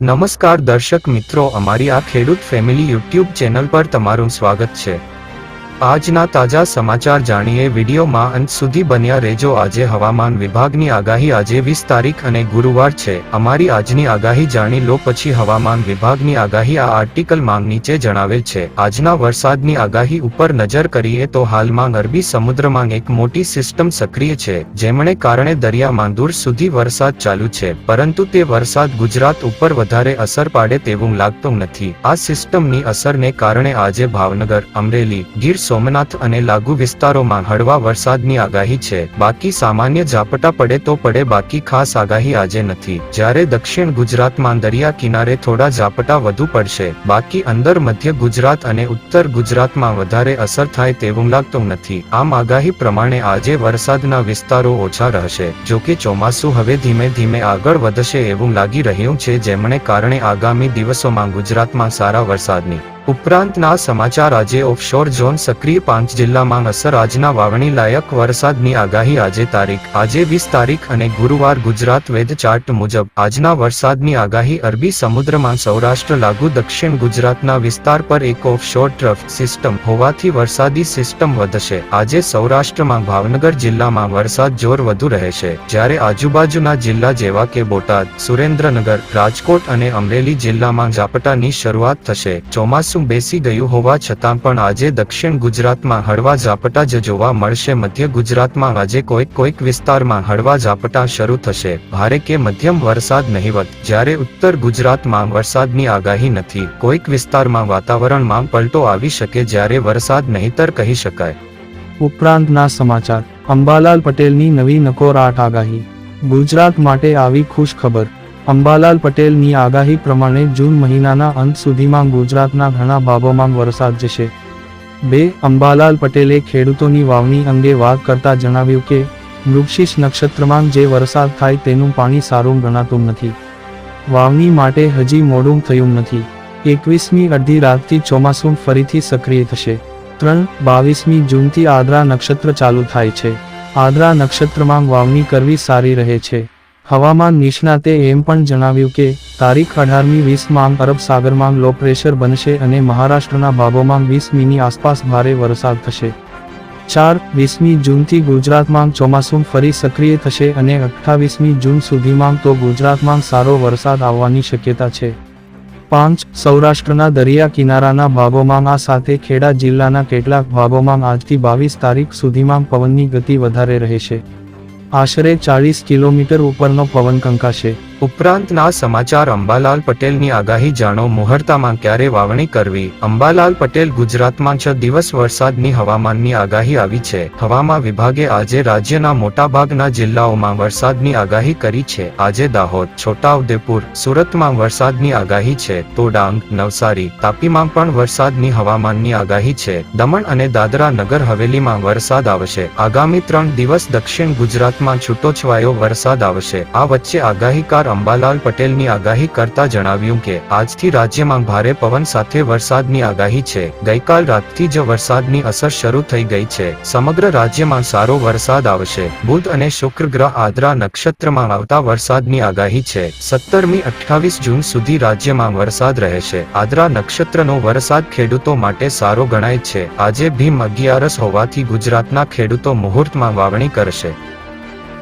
નમસ્કાર દર્શક મિત્રો અમારી આ ખેડૂત ફેમિલી યુટ્યુબ ચેનલ પર તમારું સ્વાગત છે. આજના તાજા સમાચાર જાણીએ વિડીયોમાં અંત સુધી બન્યા રહેજો. આજે હવામાન વિભાગની આગાહી આજે વીસ તારીખ અને ગુરુવાર છે. અમારી આજની આગાહી જાણી લો, પછી હવામાન વિભાગની આગાહી આ આર્ટિકલમાં નીચે જણાવેલ છે. આજના વરસાદની આગાહી ઉપર નજર કરીએ તો હાલમાં અરબી સમુદ્રમાં એક મોટી સિસ્ટમ સક્રિય છે, જેમણે કારણે દરિયામાં દૂર સુધી વરસાદ ચાલુ છે. પરંતુ તે વરસાદ ગુજરાત ઉપર વધારે અસર પાડે તેવું લાગતું નથી. આ સિસ્ટમની અસરને કારણે આજે ભાવનગર, અમરેલી, ગીર સોમનાથ અને લાગુ વિસ્તારોમાં હળવા વરસાદની આગાહી છે. બાકી સામાન્ય ઝાપટા પડે તો પડે, બાકી ખાસ આગાહી આજે નથી. જ્યારે દક્ષિણ ગુજરાતમાં દરિયા કિનારે થોડા ઝાપટા વધુ પડશે, બાકી અંદર મધ્ય ગુજરાત અને ઉત્તર ગુજરાતમાં વધારે અસર થાય તેવું લાગતું નથી. આમ આગાહી પ્રમાણે આજે વરસાદના વિસ્તારો ઓછા રહેશે. જોકે ચોમાસું હવે ધીમે ધીમે આગળ વધશે એવું લાગી રહ્યું છે, જેમણે કારણે આગામી દિવસોમાં ગુજરાતમાં સારા વરસાદની ઉપરાંતના સમાચાર આજે ઓફશોર ઝોન સક્રિય પાંચ જિલ્લામાં અસર આજના વાવણી લાયક વરસાદની આગાહી આજે તારીખ, આજે વીસ તારીખ અને ગુરુવાર ગુજરાત વેધ ચાર્ટ મુજબ. આજના વરસાદની આગાહી અરબી સમુદ્રમાં સૌરાષ્ટ્ર લાગુ, દક્ષિણ ગુજરાતના વિસ્તાર પર એક ઓફશોર ટ્રફ સિસ્ટમ હોવાથી વરસાદી સિસ્ટમ વધશે. આજે સૌરાષ્ટ્રમાં ભાવનગર જિલ્લામાં વરસાદ જોર વધુ રહેશે. જ્યારે આજુબાજુના જિલ્લા જેવા કે બોટાદ, સુરેન્દ્રનગર, રાજકોટ અને અમરેલી જિલ્લામાં ઝાપટાની શરૂઆત થશે. ચોમાસું બેસી ગયું હોવા છતાં પણ આજે દક્ષિણ ગુજરાતમાં હળવા ઝાપટા જ જોવા મળશે. મધ્ય ગુજરાતમાં આજે કોઈક કોઈક વિસ્તારમાં હળવા ઝાપટા શરૂ થશે. ભારે કે મધ્યમ વરસાદ નહીવત, જ્યારે ઉત્તર ગુજરાતમાં વરસાદની આગાહી નથી. કોઈક વિસ્તારમાં વાતાવરણમાં પલટો આવી શકે જ્યારે વરસાદ નહીતર કહી શકાય. ઉપરાંતના સમાચાર, અંબાલાલ પટેલની નવી નકોર આઠ આગાહી. ગુજરાત માટે આવી ખુશ ખબર અંબાલાલ પટેલની આગાહી પ્રમાણે જૂન મહિનાના અંત સુધીમાં ગુજરાતના ઘણા ભાગોમાં વરસાદ જશે. બે, અંબાલાલ પટેલે ખેડૂતોની વાવણી અંગે વાત કરતા જણાવ્યું કે મૃગશીશ નક્ષત્રમાં જે વરસાદ થાય તેનું પાણી સારું ગણાતું નથી. વાવણી માટે હજી મોડું થયું નથી. એકવીસમી અડધી રાતથી ચોમાસું ફરીથી સક્રિય થશે. ત્રણ, બાવીસમી જૂનથી આદ્રા નક્ષત્ર ચાલુ થાય છે. આદ્રા નક્ષત્રમાં વાવણી કરવી સારી રહે છે. હવામાન નિષ્ણાતે એમ પણ જણાવ્યું કે, તારીખ અઢારમી વીસમાં અરબ સાગરમાં લો પ્રેશર બનશે અને મહારાષ્ટ્રના ભાગોમાં વીસ મીની આસપાસ ભારે વરસાદ થશે. ચાર, વીસમી જૂનથી ગુજરાતમાં ચોમાસું ફરી સક્રિય થશે અને અઠ્ઠાવીસમી જૂન સુધીમાં તો ગુજરાતમાં સારો વરસાદ આવવાની શક્યતા છે. પાંચ, સૌરાષ્ટ્રના દરિયા કિનારાના ભાગોમાં આ સાથે ખેડા જિલ્લાના કેટલાક ભાગોમાં આજથી બાવીસ તારીખ સુધીમાં પવનની ગતિ વધારે રહેશે. આશરે ચાળીસ કિલોમીટર ઉપરનો પવન કંકાશે. ઉપરાંતના સમાચાર અંબાલાલ પટેલની આગાહી જાણો મુહૂર્તામાં ક્યારે વાવણી કરવી? અંબાલાલ પટેલ ગુજરાતમાં છ દિવસ વરસાદની હવામાનની આગાહી આવી છે. હવામાન વિભાગે આજે રાજ્યના મોટાભાગના જિલ્લાઓમાં વરસાદની આગાહી કરી છે. આજે દાહોદ, છોટાઉદેપુર, સુરતમાં વરસાદની આગાહી છે. તો ડાંગ નવસારી, તાપીમાં પણ વરસાદની હવામાનની આગાહી છે. દમણ અને દાદરા નગર હવેલીમાં વરસાદ આવશે. આગામી ત્રણ દિવસ દક્ષિણ ગુજરાતમાં છૂટોછવાયો વરસાદ આવશે. આ વચ્ચે આગાહીકાર અંબાલાલ પટેલની આગાહી કરતા જણાવ્યું કે, આજથી રાજ્યમાં ભારે પવન સાથે વરસાદની આગાહી છે. ગઈકાલ રાતથી જ વરસાદની અસર શરૂ થઈ ગઈ છે. સમગ્ર રાજ્યમાં સારો વરસાદ આવશે. બુધ અને શુક્ર ગ્રહ આદ્રા નક્ષત્રમાં આવતા વરસાદની આગાહી છે. સત્તરમી અઠ્ઠાવીસ જૂન સુધી રાજ્યમાં વરસાદ રહેશે. આદ્રા નક્ષત્રનો વરસાદ ખેડૂતો માટે સારો ગણાય છે. આજે ભીમ અગિયારસ હોવાથી ગુજરાતના ખેડૂતો મુહૂર્તમાં વાવણી કરશે.